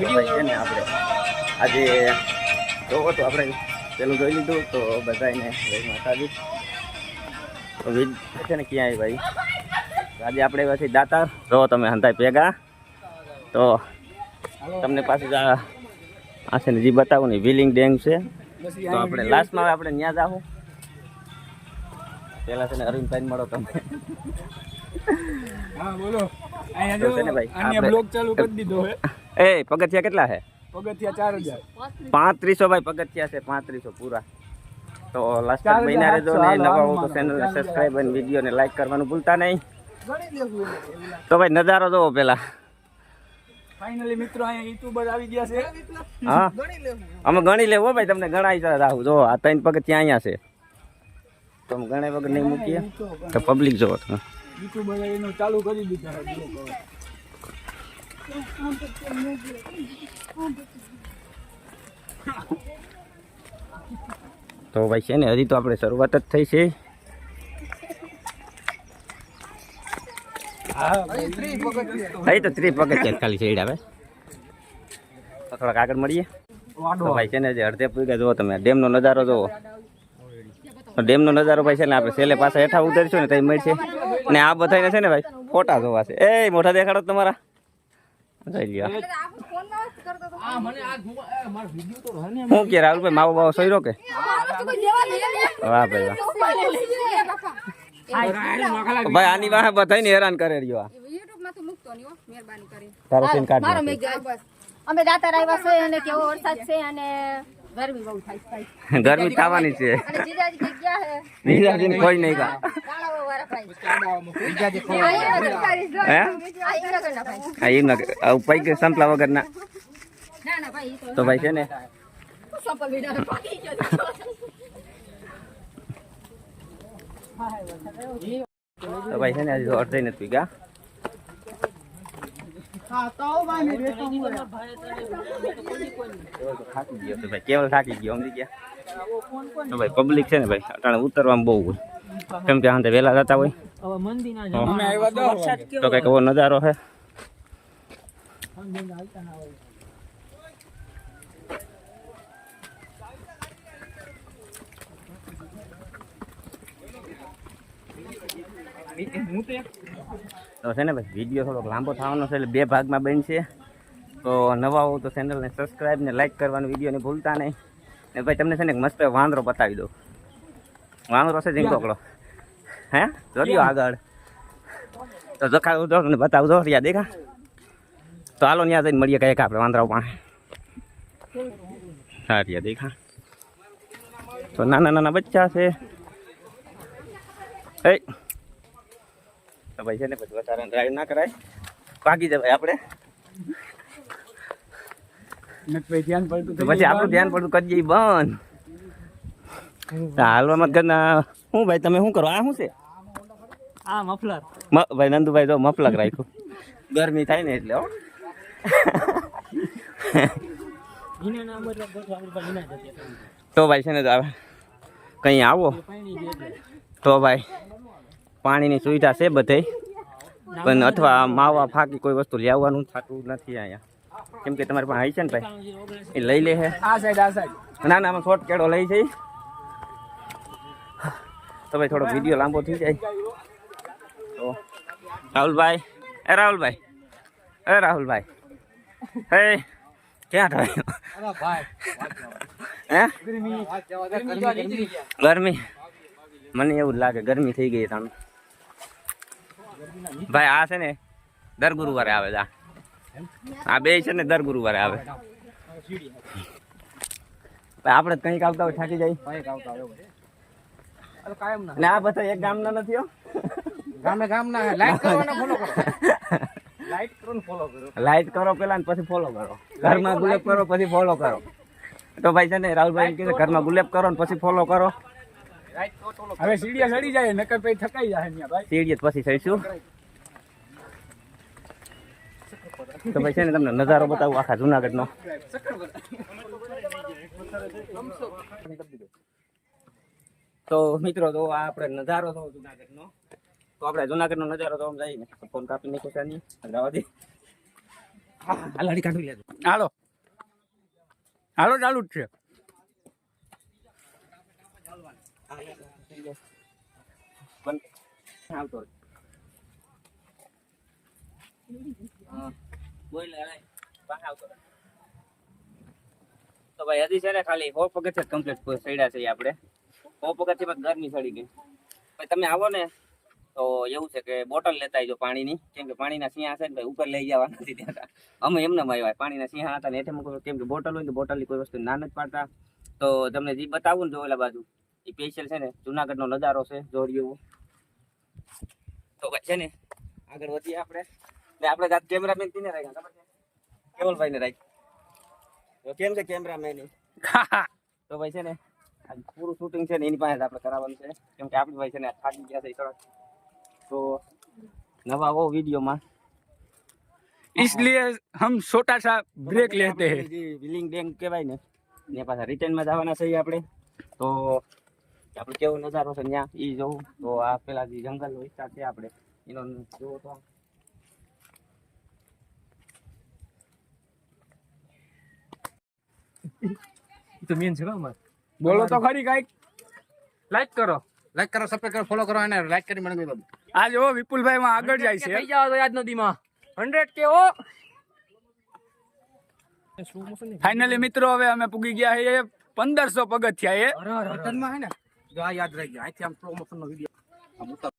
ભાઈ છે ને આપણે આજે જોવો તો આપણે પેલું જોઈ લીધું તો બધાને ભાઈ માતાજી. વીજ છે ને ક્યાંય ભાઈ? આજે આપણે પછી દાતા જો તમે હંતાય ભેગા. તો તમને પાછું આ છે ને જે બતાવું ને વિલિંગ ડેંગ છે. તો આપણે લાસ્ટમાં આપણે ત્યાં જાવું પેલા છે ને અરવિંદભાઈ મળો તમે. હા બોલો. છે ને ભાઈ, આપણે- ચાલુ કરી દીધો હે. એ પગથિયા કેટલા છે? પગથિયા ચાર હજાર. પાંત્રીસો ભાઈ પગથિયા છે પાંત્રીસો પૂરા. તો લાસ્ટ મહિના રહેજો ને નવા હો તો ચેનલને સબસ્ક્રાઈબ અને વિડીયોને લાઈક કરવાનું ભૂલતા નહીં. તો ભાઈ નજારો જોવો પેલા ફાઇનલી મિત્રો અહીંયા યુટ્યુબર આવી ગયા છે. હા? અમે ગણી લેવો ભાઈ તમને ગણાઈ રાહું જો આ ત્રણ પગથિયા અહીંયા છે. તો અમે ગણાય વગર નહીં મૂકીએ. તો પબ્લિક જોવો તમે. યુટ્યુબર એનું ચાલુ કરી દીધા. છે બ્લોક હવે. તો ભાઈ છે ને, હજી તો આપણે શરૂઆત જ થઈ છે. ત્રીસ પગથિયા. ખાલી છે થોડાક આગળ મળીએ. ભાઈ છે ને અડધે પૂગ્યા જુઓ તમે, ડેમનો નજારો જુઓ. ડેમનો નજારો ભાઈ છે ને, આપણે છેલ્લે પાસે હેઠા ઉતરશું ને, ત્યાં મળશે. અને આ બધાને છે ને, ભાઈ, ફોટા જોવા છે. એ મોટા દેખાડો તમારા. હું કે રાહુલભાઈ માવો બાવો સોયરો કે? વાહ ભાઈ વાહ. ભાઈ આની વાહ બધાને હેરાન કરે રહ્યો આ. તારો સીન કાઢ અમે દાતાર આવ્યા છે અને કેવો વરસાદ છે અને ગરમી બહુ થાય છે ગરમી થવાની છે. અને જીજાજી કઈ ગયા છે. કોઈ નહીં કા કાળા વાળા ભાઈ હે? એમ ના પૈકી સંપલા ના ઈ તો ભાઈ છે ને? ગયો. તો ભાઈ છે ને હજી તો નથી પીગા થાકી ગયો ભાઈ કેવલ થાકી ગયો સમજી ગયા? તો ભાઈ પબ્લિક છે ને ભાઈ અટાણે ઉતરવામાં બહુ હોય. કેમ કે આંતે વહેલા જતા હોય. તો કંઈક એવો નજારો છે. તો? છે ને ભાઈ વીડિયો થોડોક લાંબો થવાનો છે એટલે બે ભાગમાં બનશે. તો નવા હોવ તો ચેનલને સબસ્ક્રાઈબ ને લાઇક કરવાનું વિડીયોને ભૂલતા નહીં. ને ભાઈ, તમને છે ને મસ્ત વાંદરો બતાવી દઉં. વાંદરો છે ઝીંકોકડો હે? જોડ્યો આગળ. તો જખાડું દો ને બતાવું દો રિયા દેખા. તો હાલો ત્યાં જઈને મળીએ કંઈક આપણે વાંદરા પાસે હા, રિયા દેખા. તો નાના નાના બચ્ચા છે. એ તો ભાઈ છે ને પછી વધારે ડ્રાઈવ ના કરાય. પાકી જાય આપણે. પછી આપણું ધ્યાન પડતું કરી દઈએ બંધ. હાલવામાં ઘરના શું ભાઈ તમે શું કરો? આ શું છે? આ મફલર. ભાઈ નંદુભાઈ તો મફલક રાખ્યું. ગરમી થાય ને એટલે હો. તો ભાઈ છે ને તો કંઈ આવો. તો ભાઈ પાણીની સુવિધા છે બધે પણ અથવા માવા ફાકી કોઈ વસ્તુ લેવાનું થતું નથી અહીંયા. કેમ કે તમારી પાસે આવી છે ને ભાઈ? એ લઈ લે છે ના ના શોર્ટ કેળો લઈ જઈ. તો ભાઈ થોડો વીડિયો લાંબો થઈ જાય. તો રાહુલભાઈ. એ રાહુલભાઈ. એ રાહુલભાઈ. હે ક્યાં થયો ગરમી. મને એવું લાગે ગરમી થઈ ગઈ તમે ભાઈ આ છે ને દર ગુરુવારે આવે છે આ. બે છે ને દર ગુરુવારે આવે. આપણે કંઈક આવતા હોય થાકી જાય. ને આ બધા એક ગામના નથી ગામે ગામ ના લાઈક કરવાનો ફોલો કરો. લાઈક કરો ફોલો કરો. લાઈટ કરો પેલા ને પછી ફોલો કરો. ઘરમાં ગુલેબ કરો પછી ફોલો કરો. તો ભાઈ છે ને રાહુલભાઈ કીધું ઘરમાં ગુલેપ કરો. ને પછી ફોલો કરો. હવે સીડિયા ચડી જાય નકર પછી થકાઈ જાય અહીંયા ભાઈ સીડીએ જ પછી થઈશું તો ભાઈ છે ને તમને નજારો બતાવું આખા જુનાગઢનો તો મિત્રો તો આ આપણે નજારો થયો જુનાગઢનો તો આપણે જુનાગઢનો નજારો તો આમ જઈને ફોન કાપી નાખ્યો કોઈ અમદાવાદી રવા હા લાડી કાઢી લેજો હાલો હાલો ચાલુ જ છે બંધ. આવતો. બોલ. આવતો તો ભાઈ, હજી છે ને ખાલી સો પગથિયા કમ્પ્લીટ સડ્યા છે આપણે સો પગથિયા ગરમી સડી ગઈ ભાઈ, તમે આવો ને, તો એવું છે કે બોટલ લેતા આવજો પાણીની કેમ કે પાણીના સિંહા છે ને ભાઈ, ઉપર લઈ જવા નથી દેતા અમે એમને આવ્યા પાણીના સિંહા હતા ને, એટલે કેમ કે બોટલ હોય તો બોટલની કોઈ વસ્તુ ના નથી પાડતા તો તમને જે બતાવું ને જો ઓલા બાજુ સ્પેશિયલ છે ને જુનાગઢનો નજારો છે જોડિયો તો ભાઈ છે ને આગળ વધીએ આપણે ને આપણે જાત કેમેરામેન તીને રાખ્યા ખબર છે કેવલભાઈને રાખ્યા તો કેમ છે કેમેરામેન તો ભાઈ છે ને આ પૂરું શૂટિંગ છે ને એની પાસે જ આપણે કરાવવાનું છે કેમ કે આપણી ભાઈ છે ને આ થાકી ગયા છે થોડા તો નવા આવો વિડીયોમાં इसलिए हम छोटा सा ब्रेक लेते हैं જે વિલિંગ ડેમ કહેવાય ને ને પાછા રિટર્નમાં જવાના છીએ આપણે તો આપણે કેવો નજારો છે ત્યાં? એ જોવું તો આ પેલા જે જંગલ વિસ્તાર છે આપણે. એનો જોવો તો. તો મેન છે અમાર. બોલો તો ખરી કંઈક. લાઈક કરો. લાઈક કરો સબસ્ક્રાઇબ કરો ફોલો કરો અને લાઈક કરી મને બાબુ આ જો વિપુલભાઈ માં આગળ જાય છે. થઈ જાવ તો યાદ નદીમાં. 100 કે ઓ ફાઇનલી મિત્રો હવે અમે પૂગી ગયા છીએ પંદરસો પગથિયા એ. અરે અરે વતનમાં હે ને. યાદ રહી ગયા અહીંથી આમ સ્લો મોશન નો વિડિયો